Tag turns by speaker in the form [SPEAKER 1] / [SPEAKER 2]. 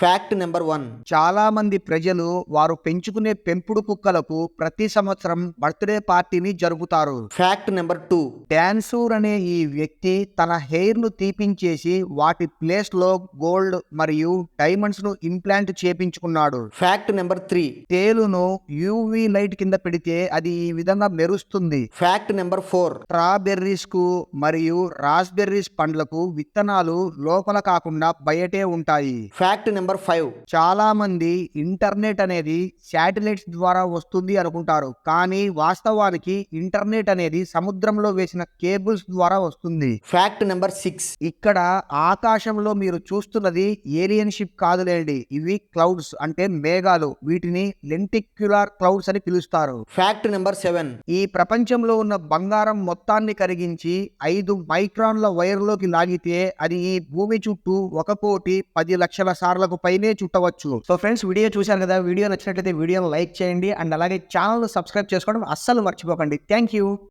[SPEAKER 1] Fact number one
[SPEAKER 2] చాలా మంది ప్రజలు వారు పెంచుకునే పెంపుడు కుక్కలకు ప్రతి సంవత్సరం బర్త్డే పార్టీని జరుపుతారు.
[SPEAKER 1] ఫ్యాక్ట్ నెంబర్ టూ
[SPEAKER 2] డాన్సూర్ అనే ఈ వ్యక్తి తన హెయిర్ను తీపించేసి వాటి ప్లేస్లో గోల్డ్ మరియు డైమండ్స్ను ఇంప్లాంట్ చేపించుకున్నాడు.
[SPEAKER 1] ఫ్యాక్ట్ నెంబర్ త్రీ
[SPEAKER 2] తేలును యూవి లైట్ కింద పెడితే అది ఈ విధంగా మెరుస్తుంది.
[SPEAKER 1] ఫ్యాక్ట్ నెంబర్ ఫోర్
[SPEAKER 2] స్ట్రాబెర్రీస్కు మరియు రాస్బెర్రీస్ పండ్లకు విత్తనాలు లోపల కాకుండా బయటే ఉంటాయి.
[SPEAKER 1] Fact number five.
[SPEAKER 2] చాలా మంది ఇంటర్నెట్ అనేది శాటిలైట్స్ ద్వారా వస్తుంది అనుకుంటారు. కానీ వాస్తవానికి ఇంటర్నెట్ అనేది సముద్రంలో వేసిన కేబుల్స్ ద్వారా వస్తుంది.
[SPEAKER 1] ఫ్యాక్ట్ నెంబర్ సిక్స్
[SPEAKER 2] ఇక్కడ ఆకాశంలో మీరు చూస్తున్నది ఏలియన్ షిప్ కాదులేండి. ఇవి క్లౌడ్స్ అంటే మేఘాలు. వీటిని లెంటిక్యులార్ క్లౌడ్స్ అని పిలుస్తారు.
[SPEAKER 1] ఫ్యాక్ట్ నెంబర్ సెవెన్
[SPEAKER 2] ఈ ప్రపంచంలో ఉన్న బంగారం మొత్తాన్ని కరిగించి ఐదు మైక్రాన్ల వైర్లోకి లాగితే అది ఈ భూమి చుట్టూ ఒక కోటి పది లక్షల సార్లకు పైనే చుట్టవచ్చు. సో ఫ్రెండ్స్ వీడియో చూశారు కదా వీడియో నచ్చినట్లయితే వీడియోని లైక్ చేయండి. అండ్ అలాగే ఛానల్ సబ్స్క్రైబ్ చేసుకోవడం అస్సలు మర్చిపోకండి. Thank you.